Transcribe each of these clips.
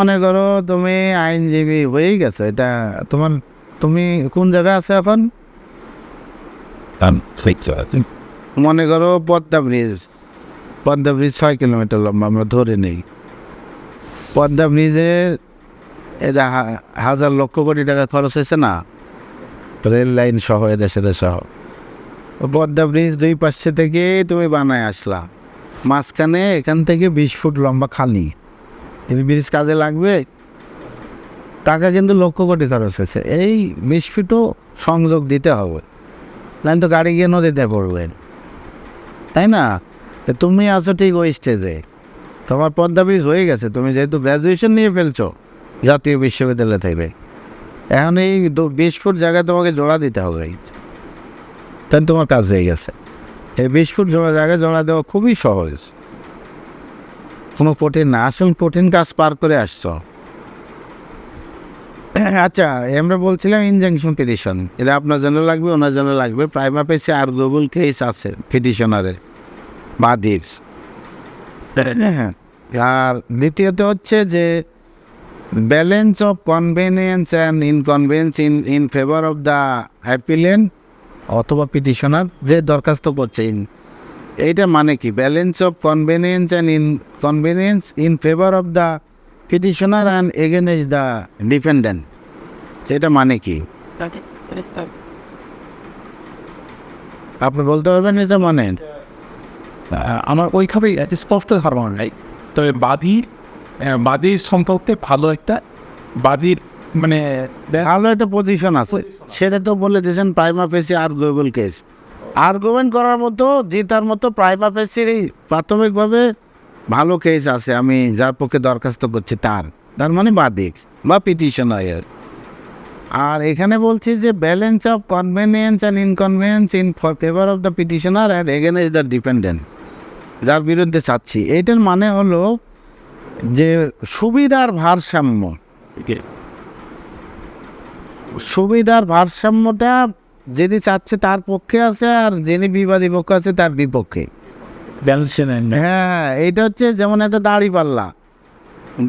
মনে করো তুমি আইনজীবী হয়েই গেছো এটা তোমার তুমি কোন জায়গায় আছে এখন? মনে করো পদ্মা ব্রিজ পদ্মা ব্রিজ ছয় কিলোমিটার লম্বা আমরা ধরে নেই। পদ্মা ব্রিজের এটা হাজার লক্ষ কোটি টাকা খরচ হয়েছে না? রেল লাইন সহ এটা সেটা সহ। পদ্মা ব্রিজ দুই পাশে থেকে তুমি বানায় আসলা। মাঝখানে এখান থেকে বিশ ফুট লম্বা খালি। এই ব্রিজ কাজে লাগবে, টাকা কিন্তু লক্ষ কোটি খরচ হয়েছে। এই বিশ ফুটও সংযোগ দিতে হবে। নাহলে তো গাড়ি গিয়ে নদীতে পড়বে। তাই না? তুমি আছো ঠিক ওই স্টেজে তোমার পদ্মা ব্রিজ হয়ে গেছে। তুমি যেহেতু গ্র্যাজুয়েশন নিয়ে ফেলছো জাতীয় বিশ্ববিদ্যালয় থেকে। এখন এই বিশ ফুট জায়গায় তোমাকে জোড়া দিতে হবে। তাই তোমার কাজ হয়ে গেছে। এই বিশ ফুট জোড়া জায়গায় জোড়া দেওয়া খুবই সহজ। কোনো কঠিন না আসল কঠিন কাজ পার করে আসছ। আচ্ছা আমরা বলছিলাম ইনজাংশন পিটিশন এটা আপনার জন্য লাগবে, ওনার জন্য লাগবে। প্রাইমা পেসে আর গুগল কেস আছে পিটিশনারের বাদীর আর দ্বিতীয়ত হচ্ছে যে balance of convenience and inconvenience in in favour of the appellant অথবা পিটিশনার যে দরখাস্ত করছে। ইন- এইটার মানে কি? Balance of convenience and inconvenience in favour of the petitioner and against the defendant এটা মানে কি? আপনি বলতে পারবেন এটা মানে? আমার ওইভাবে স্পষ্ট ধারণা নাই তবে বাদী বাদীর সম্পর্কে ভালো একটা বাদীর মানে ভালো একটা পজিশন আছে। সেটা তো বলে দিয়েছেন prima facie arguable case argument করার মতো জেতার মতো প্রাইমা ফেসির প্রাথমিকভাবে ভালো কেস আছে আমি যার পক্ষে দরখাস্ত করছি তার। তার মানে বাদিক বা পিটিশনার আর এখানে বলছি যে balance of convenience and inconvenience in favour of the petitioner and against the dependent যার বিরুদ্ধে চাচ্ছি। এইটার মানে হলো যে সুবিধার ভারসাম্য। সুবিধার ভারসাম্যটা যিনি চাচ্ছে তার পক্ষে আছে আর যিনি বিবাদী পক্ষ আছে তার বিপক্ষে। নেন হ্যাঁ এইটা হচ্ছে যেমন একটা দাড়ি দাড়িপাল্লা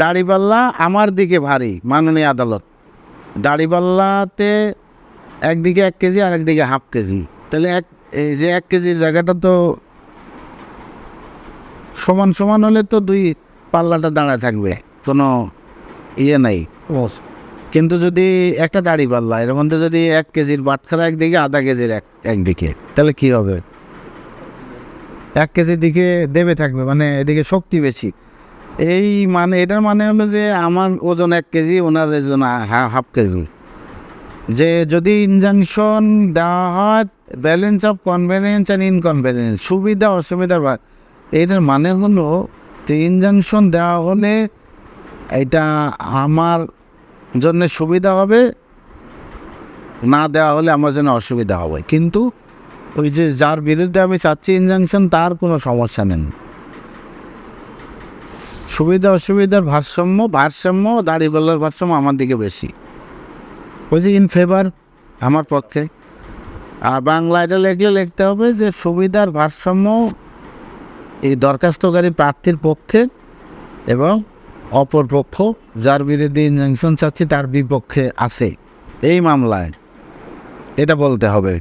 দাড়িপাল্লা আমার দিকে ভারী মাননীয় আদালত। দাড়িপাল্লাতে একদিকে এক কেজি আর একদিকে হাফ কেজি। তাহলে এক এই যে এক কেজির জায়গাটা তো সমান সমান হলে তো দুই পাল্লাটা দাঁড়ায় থাকবে কোনো ইয়ে নাই। কিন্তু যদি একটা দাড়ি পাল্লা, এর মধ্যে যদি এক কেজির বাটখারা একদিকে, আধা কেজির এক, একদিকে, তাহলে কি হবে? এক কেজির দিকে দেবে থাকবে মানে এদিকে শক্তি বেশি। এই মানে এটার মানে হলো যে আমার ওজন এক কেজি, ওনার ওজন হাফ কেজি। যে যদি ইনজাংশন দেওয়া হয় balance of convenience and inconvenience সুবিধা অসুবিধার এটার মানে হলো যে ইনজাংশন দেওয়া হলে, এটা আমার জন্য সুবিধা হবে, না দেওয়া হলে আমার জন্য অসুবিধা হবে। কিন্তু ওই যে যার বিরুদ্ধে আমি চাচ্ছি ইনজাংশন তার কোনো সমস্যা নেই। সুবিধা, অসুবিধার ভারসাম্য ভারসাম্য দাড়িপাল্লার ভারসাম্য আমার দিকে বেশি। ওই যে ইন ফেভার আমার পক্ষে। আর বাংলা এটা লিখলে লিখতে হবে যে সুবিধার ভারসাম্য এই দরখাস্তকারী প্রার্থীর পক্ষে এবং অপর পক্ষ যার বিরুদ্ধে ইনজাংশন চাচ্ছে তার বিপক্ষে আছে। এই মামলায় এটা বলতে হবে।